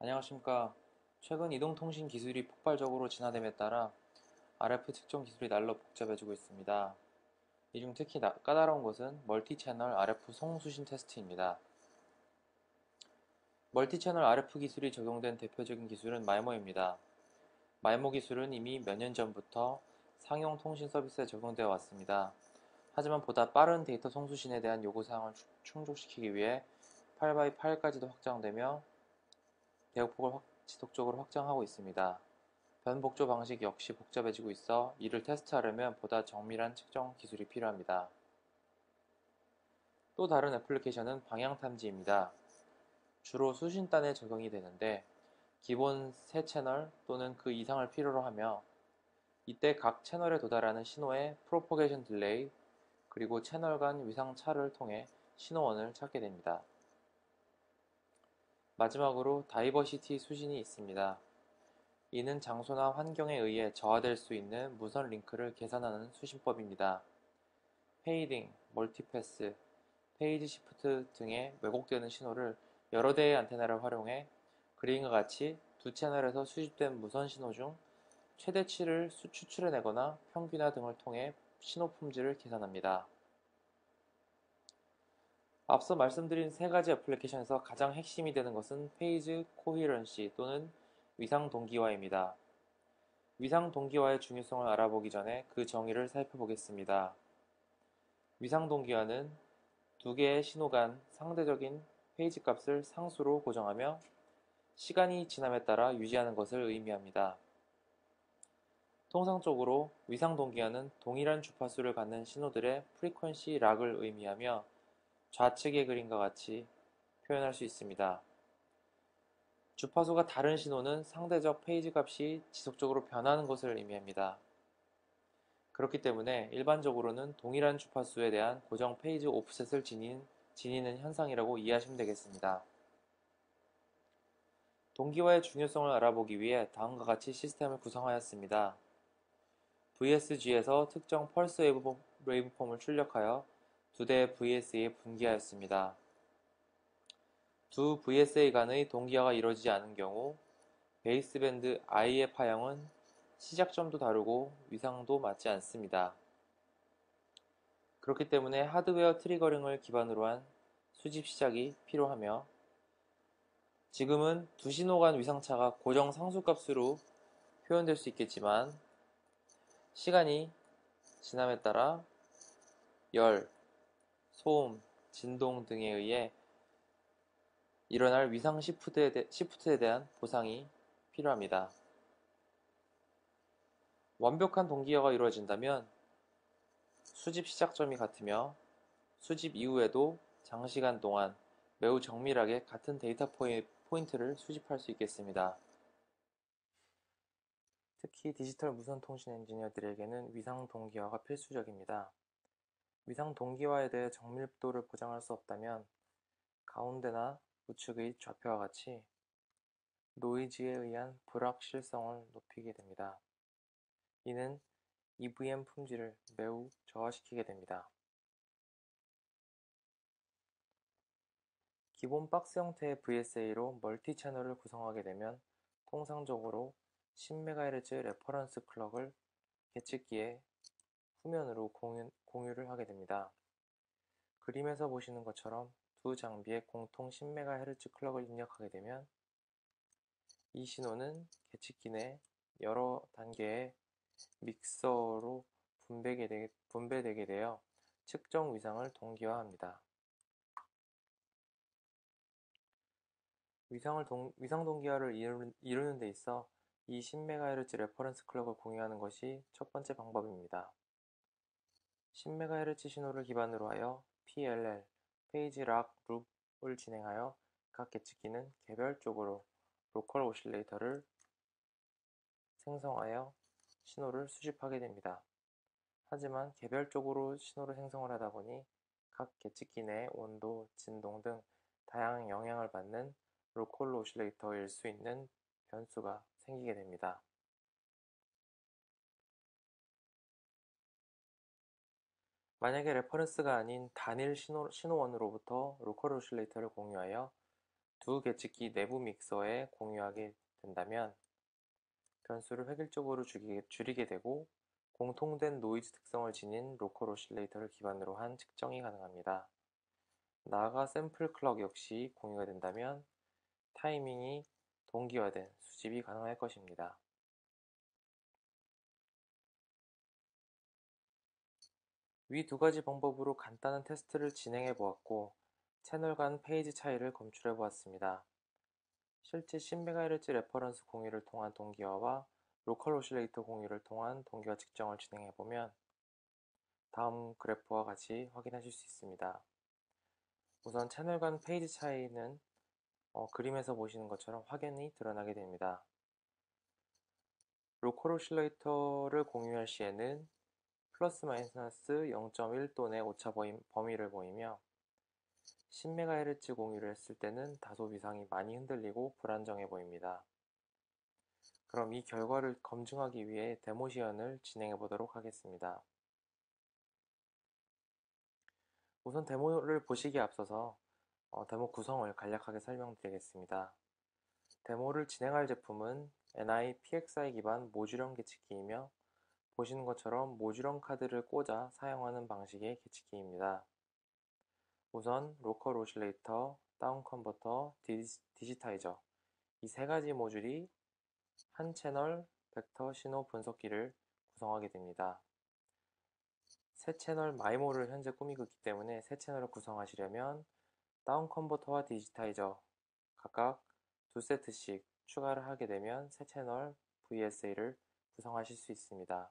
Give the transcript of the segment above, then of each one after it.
안녕하십니까. 최근 이동통신 기술이 폭발적으로 진화됨에 따라 RF 측정 기술이 날로 복잡해지고 있습니다. 이 중 특히 나- 까다로운 것은 멀티채널 RF 송수신 테스트입니다. 멀티채널 RF 기술이 적용된 대표적인 기술은 마이모입니다. 마이모 기술은 이미 몇 년 전부터 상용 통신 서비스에 적용되어 왔습니다. 하지만 보다 빠른 데이터 송수신에 대한 요구사항을 추- 충족시키기 위해 8x8까지도 확장되며 대역폭을 확- 지속적으로 확장하고 있습니다. 변복조 방식 역시 복잡해지고 있어 이를 테스트하려면 보다 정밀한 측정 기술이 필요합니다. 또 다른 애플리케이션은 방향탐지입니다. 주로 수신단에 적용이 되는데 기본 세 채널 또는 그 이상을 필요로 하며 이때 각 채널에 도달하는 신호의 프로포게이션 딜레이 그리고 채널 간 위상 차를 통해 신호원을 찾게 됩니다. 마지막으로 다이버시티 수신이 있습니다. 이는 장소나 환경에 의해 저하될 수 있는 무선 링크를 계산하는 수신법입니다. 페이딩, 멀티패스, 페이지 시프트 등의 왜곡되는 신호를 여러 대의 안테나를 활용해 그림과 같이 두 채널에서 수집된 무선 신호 중 최대치를 수- 추출해내거나 평균화 등을 통해 신호 품질을 계산합니다. 앞서 말씀드린 세 가지 애플리케이션에서 가장 핵심이 되는 것은 페이지 코히런시 또는 위상 동기화입니다. 위상 동기화의 중요성을 알아보기 전에 그 정의를 살펴보겠습니다. 위상 동기화는 두 개의 신호 간 상대적인 페이지 값을 상수로 고정하며 시간이 지남에 따라 유지하는 것을 의미합니다. 통상적으로 위상 동기화는 동일한 주파수를 갖는 신호들의 프리퀀시 락을 의미하며 좌측의 그림과 같이 표현할 수 있습니다. 주파수가 다른 신호는 상대적 페이지 값이 지속적으로 변하는 것을 의미합니다. 그렇기 때문에 일반적으로는 동일한 주파수에 대한 고정 페이지 오프셋을 지닌, 지니는 현상이라고 이해하시면 되겠습니다. 동기화의 중요성을 알아보기 위해 다음과 같이 시스템을 구성하였습니다. VSG에서 특정 펄스 웨이브폼을 출력하여 두 대의 VSA에 분기하였습니다. 두 VSA 간의 동기화가 이루어지지 않은 경우 베이스밴드 I의 파형은 시작점도 다르고 위상도 맞지 않습니다. 그렇기 때문에 하드웨어 트리거링을 기반으로 한 수집 시작이 필요하며 지금은 두 신호 간 위상차가 고정 상수값으로 표현될 수 있겠지만 시간이 지남에 따라 열, 소음, 진동 등에 의해 일어날 위상 시프트에, 대, 시프트에 대한 보상이 필요합니다. 완벽한 동기화가 이루어진다면 수집 시작점이 같으며 수집 이후에도 장시간 동안 매우 정밀하게 같은 데이터 포인트를 수집할 수 있겠습니다. 특히 디지털 무선 통신 엔지니어들에게는 위상 동기화가 필수적입니다. 위상 동기화에 대해 정밀도를 보장할 수 없다면 가운데나 우측의 좌표와 같이 노이즈에 의한 불확실성을 높이게 됩니다. 이는 EVM 품질을 매우 저하시키게 됩니다. 기본 박스 형태의 VSA로 멀티 채널을 구성하게 되면 통상적으로 10MHz 레퍼런스 클럭을 계측기에 후면으로 공유, 공유를 하게 됩니다. 그림에서 보시는 것처럼 두 장비에 공통 10MHz 클럭을 입력하게 되면 이 신호는 계측기 내 여러 단계의 믹서로 분배되게 되어 측정 위상을 동기화합니다. 위상을 동, 위상 동기화를 이루는, 이루는 데 있어 이 10MHz 레퍼런스 클럭을 공유하는 것이 첫 번째 방법입니다. 10MHz 신호를 기반으로 하여 PLL, 페이지 락 룹을 진행하여 각 계측기는 개별적으로 로컬 오실레이터를 생성하여 신호를 수집하게 됩니다. 하지만 개별적으로 신호를 생성을 하다 보니 각 계측기 내 온도, 진동 등 다양한 영향을 받는 로컬 오실레이터일 수 있는 변수가 생기게 됩니다. 만약에 레퍼런스가 아닌 단일 신호, 신호원으로부터 로컬 오실레이터를 공유하여 두 계측기 내부 믹서에 공유하게 된다면 변수를 획일적으로 줄이게 되고 공통된 노이즈 특성을 지닌 로컬 오실레이터를 기반으로 한 측정이 가능합니다. 나아가 샘플 클럭 역시 공유가 된다면 타이밍이 동기화된 수집이 가능할 것입니다. 위 두 가지 방법으로 간단한 테스트를 진행해 보았고 채널 간 페이지 차이를 검출해 보았습니다. 실제 10MHz 레퍼런스 공유를 통한 동기화와 로컬 오실레이터 공유를 통한 동기화 측정을 진행해 보면 다음 그래프와 같이 확인하실 수 있습니다. 우선 채널 간 페이지 차이는 어, 그림에서 보시는 것처럼 확연히 드러나게 됩니다. 로컬 오실레이터를 공유할 시에는 플러스 마이너스 0.1돈의 오차 범위를 보이며 10MHz 공유를 했을 때는 다소 위상이 많이 흔들리고 불안정해 보입니다. 그럼 이 결과를 검증하기 위해 데모 시연을 진행해 보도록 하겠습니다. 우선 데모를 보시기에 앞서서 어, 데모 구성을 간략하게 설명드리겠습니다. 데모를 진행할 제품은 NI PXI 기반 모듈형 계측기이며 보시는 것처럼 모듈형 카드를 꽂아 사용하는 방식의 계측기입니다. 우선 로컬 오실레이터, 다운 컨버터, 디지타이저 이 세 가지 모듈이 한 채널 벡터 신호 분석기를 구성하게 됩니다. 새 채널 마이모를 현재 꾸미고 있기 때문에 새 채널을 구성하시려면 다운 컨버터와 디지타이저 각각 두 세트씩 추가를 하게 되면 새 채널 VSA를 구성하실 수 있습니다.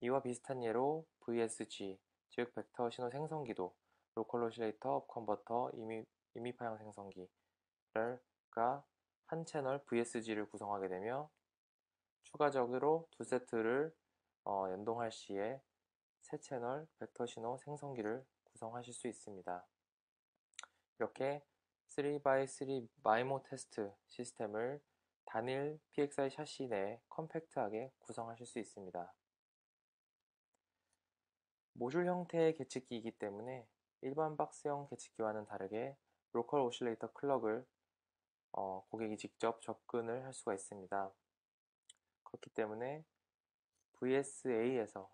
이와 비슷한 예로 VSG, 즉 벡터 신호 생성기도 로컬 오실레이터 업 컨버터 이미, 이미 파형 생성기를 한 채널 VSG를 구성하게 되며 추가적으로 두 세트를 어, 연동할 시에 새 채널 벡터 신호 생성기를 구성하실 수 있습니다. 이렇게 3x3 마이모 테스트 시스템을 단일 PXI 샤시 내에 컴팩트하게 구성하실 수 있습니다. 모듈 형태의 계측기이기 때문에 일반 박스형 계측기와는 다르게 로컬 오실레이터 클럭을 어, 고객이 직접 접근을 할 수가 있습니다. 그렇기 때문에 VSA에서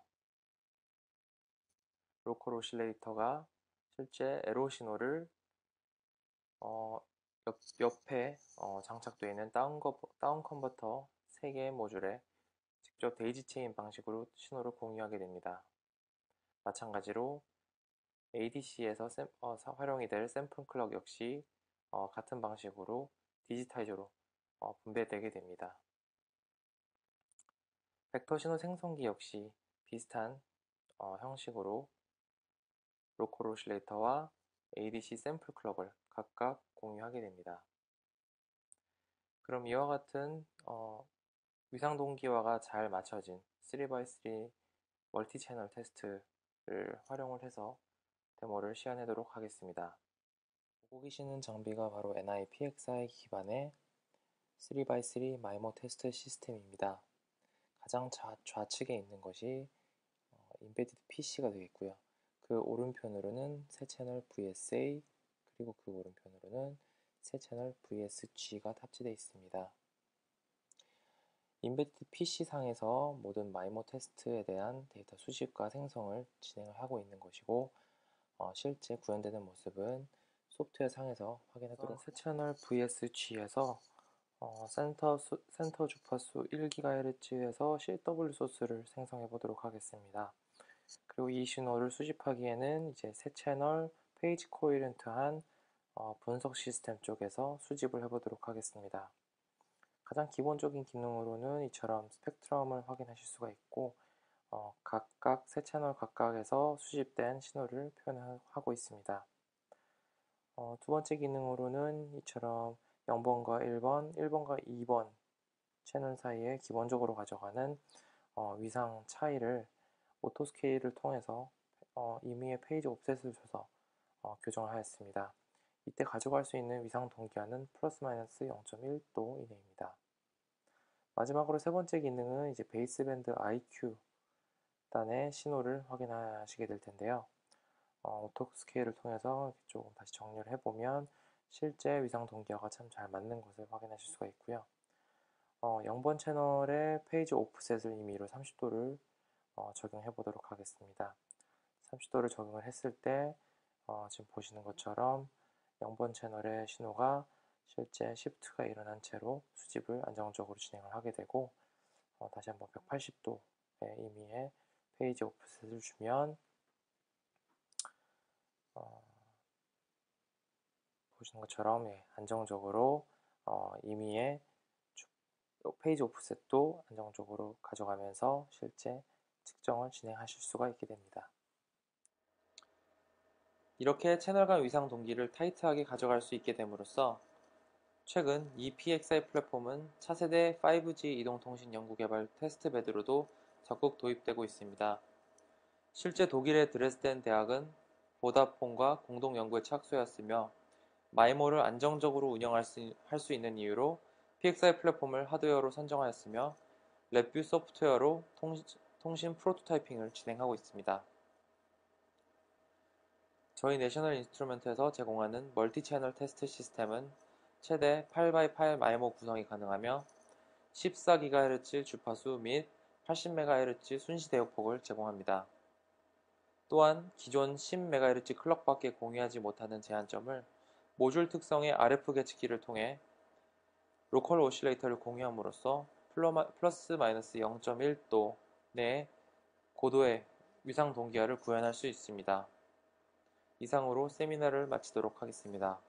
로컬 오실레이터가 실제 에로 신호를 어, 옆, 옆에 어, 장착되어 있는 다운, 거, 다운 컨버터 3개의 모듈에 직접 데이지 체인 방식으로 신호를 공유하게 됩니다. 마찬가지로 ADC에서 샘, 어, 활용이 될 샘플 클럭 역시 어, 같은 방식으로 디지타이저로 어, 분배되게 됩니다. 벡터 신호 생성기 역시 비슷한 어, 형식으로 로컬 오실레이터와 ADC 샘플 클럭을 각각 공유하게 됩니다. 그럼 이와 같은 어, 위상 동기화가 잘 맞춰진 3x3 멀티 채널 테스트 를 활용을 해서 데모를 시연하도록 하겠습니다. 보고 계시는 장비가 바로 NI PXI 기반의 3x3 마이모 테스트 시스템입니다. 가장 좌, 좌측에 있는 것이 어, 인베디드 PC가 되겠고요. 그 오른편으로는 새 채널 VSA 그리고 그 오른편으로는 새 채널 VSG가 탑재되어 있습니다. 인베디드 PC상에서 모든 마이모 테스트에 대한 데이터 수집과 생성을 진행을 하고 있는 것이고 어, 실제 구현되는 모습은 소프트웨어 상에서 확인하도록 새 채널 VSG에서 어, 센터, 수, 센터 주파수 1GHz에서 CW 소스를 생성해 보도록 하겠습니다. 그리고 이 신호를 수집하기에는 이제 새 채널 페이지 코이렌트한 어, 분석 시스템 쪽에서 수집을 해보도록 하겠습니다. 가장 기본적인 기능으로는 이처럼 스펙트럼을 확인하실 수가 있고 어, 각각 세 채널 각각에서 수집된 신호를 표현하고 있습니다. 어, 두 번째 기능으로는 이처럼 0번과 1번, 1번과 2번 채널 사이에 기본적으로 가져가는 어, 위상 차이를 오토 스케일을 통해서 어, 임의의 페이지 옵셋을 줘서 어, 교정을 하였습니다. 이때 가져갈 수 있는 위상 동기화는 플러스 마이너스 0.1도 이내입니다. 마지막으로 세 번째 기능은 이제 베이스밴드 IQ 단의 신호를 확인하시게 될 텐데요. 어, 오토 스케일을 통해서 조금 다시 정리를 해보면 실제 위상 동기화가 참 잘 맞는 것을 확인하실 수가 있고요. 어, 0번 채널의 페이지 오프셋을 임의로 30도를 어, 적용해 보도록 하겠습니다. 30도를 적용을 했을 때 어, 지금 보시는 것처럼 0번 채널의 신호가 실제 시프트가 일어난 채로 수집을 안정적으로 진행을 하게 되고 어, 다시 한번 180도의 임의의 페이지 오프셋을 주면 어, 보시는 것처럼 예, 안정적으로 어, 임의의 페이지 오프셋도 안정적으로 가져가면서 실제 측정을 진행하실 수가 있게 됩니다. 이렇게 채널 간 위상 동기를 타이트하게 가져갈 수 있게 됨으로써 최근 이 PXI 플랫폼은 차세대 5G 이동통신 연구개발 테스트베드로도 적극 도입되고 있습니다. 실제 독일의 드레스덴 대학은 보다폰과 공동 연구에 착수하였으며 마이모를 안정적으로 운영할 수, 할수 있는 이유로 PXI 플랫폼을 하드웨어로 선정하였으며 랩뷰 소프트웨어로 통신, 통신 프로토타이핑을 진행하고 있습니다. 저희 내셔널 인스트루먼트에서 제공하는 멀티 채널 테스트 시스템은 최대 8x8 마이모 구성이 가능하며 14GHz 주파수 및 80MHz 순시 대역폭을 제공합니다. 또한 기존 10MHz 클럭밖에 공유하지 못하는 제한점을 모듈 특성의 RF 계측기를 통해 로컬 오실레이터를 공유함으로써 플러스 마이너스 0.1도 내 고도의 위상 동기화를 구현할 수 있습니다. 이상으로 세미나를 마치도록 하겠습니다.